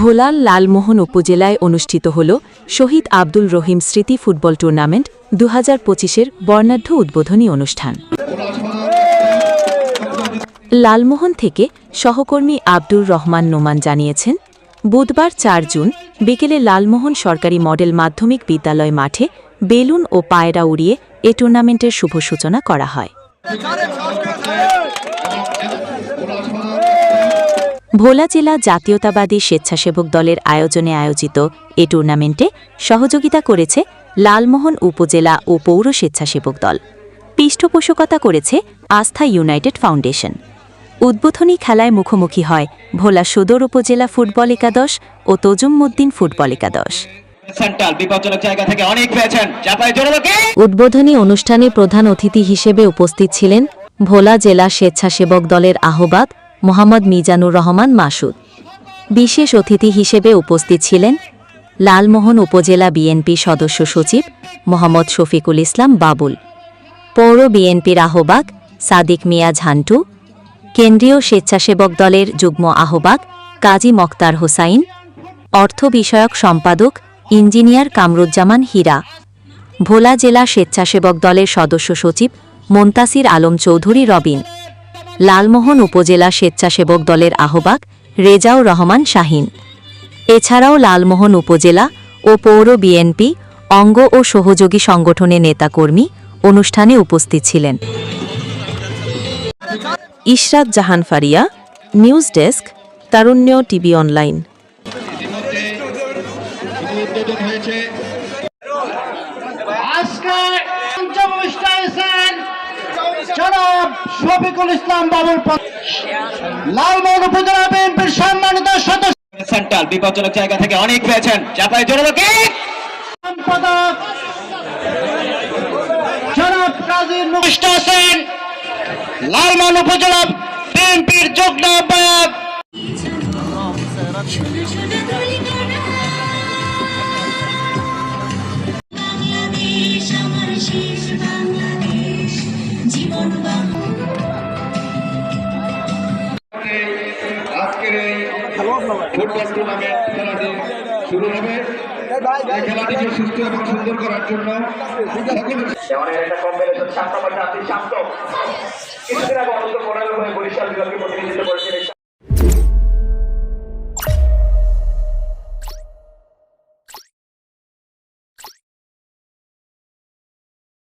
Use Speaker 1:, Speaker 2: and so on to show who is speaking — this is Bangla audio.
Speaker 1: ভোলার লালমোহন উপজেলায় অনুষ্ঠিত হল শহীদ আব্দুল রহিম স্মৃতি ফুটবল টুর্নামেন্ট দু হাজার পঁচিশের বর্ণাঢ্য উদ্বোধনী অনুষ্ঠান লালমোহন থেকে সহকর্মী আব্দুর রহমান নোমান জানিয়েছেন বুধবার চার জুন বিকেলে লালমোহন সরকারি মডেল মাধ্যমিক বিদ্যালয় মাঠে বেলুন ও পায়রা উড়িয়ে এ টুর্নামেন্টের শুভ সূচনা করা হয় ভোলা জেলা জাতীয়তাবাদী স্বেচ্ছাসেবক দলের আয়োজনে আয়োজিত এ টুর্নামেন্টে সহযোগিতা করেছে লালমোহন উপজেলা ও পৌর স্বেচ্ছাসেবক দল পৃষ্ঠপোষকতা করেছে আস্থা ইউনাইটেড ফাউন্ডেশন উদ্বোধনী খেলায় মুখোমুখি হয় ভোলা সদর উপজেলা ফুটবল একাদশ ও তজুম্মদ্দিন ফুটবল একাদশ উদ্বোধনী অনুষ্ঠানে প্রধান অতিথি হিসেবে উপস্থিত ছিলেন ভোলা জেলা স্বেচ্ছাসেবক দলের আহ্বাদ মোহাম্মদ মিজানুর রহমান মাসুদ বিশেষ অতিথি হিসেবে উপস্থিত ছিলেন লালমোহন উপজেলা বিএনপি সদস্য সচিব মোহাম্মদ শফিকুল ইসলাম বাবুল পৌর বিএনপির আহ্বাক সাদিক মিয়া ঝান্টু কেন্দ্রীয় স্বেচ্ছাসেবক দলের যুগ্ম আহ্বাক কাজী মক্তার হোসাইন অর্থ বিষয়ক সম্পাদক ইঞ্জিনিয়ার কামরুজ্জামান হীরা ভোলা জেলা স্বেচ্ছাসেবক দলের সদস্য সচিব মন্তাসির আলম চৌধুরী রবিন লালমোহন উপজেলা স্বেচ্ছাসেবক দলের আহ্বায়ক রেজাউ রহমান শাহিন এছাড়াও লালমোহন উপজেলা ও পৌর বিএনপি অঙ্গ ও সহযোগী সংগঠনের নেতাকর্মী অনুষ্ঠানে উপস্থিত ছিলেন Ishrat Jahan Faria news desk Tarunya TV online মধ্যে উদ্বোধন হয়েছে আজকে পঞ্চম অনুষ্ঠান ইসলাম বাবুর লালমোহন উপজেলা বিএনপির সম্মানিত সদস্য সেন্ট্রাল বিপজ্জনক জায়গা থেকে অনেক পেয়েছেন চাপাই জোরলোকে সম্পাদক শরফ কাজী নুষ্ট হোসেন লালমোহন উপজেলা বিএনপির যুগ্ম ফুটবল টুর্নামেন্ট খেলাটি শুরু হবে সুস্থ এবং সুন্দর করার জন্য একটা শান্ত পাশে আপনি শান্ত কিছুদিন আগে অনন্ত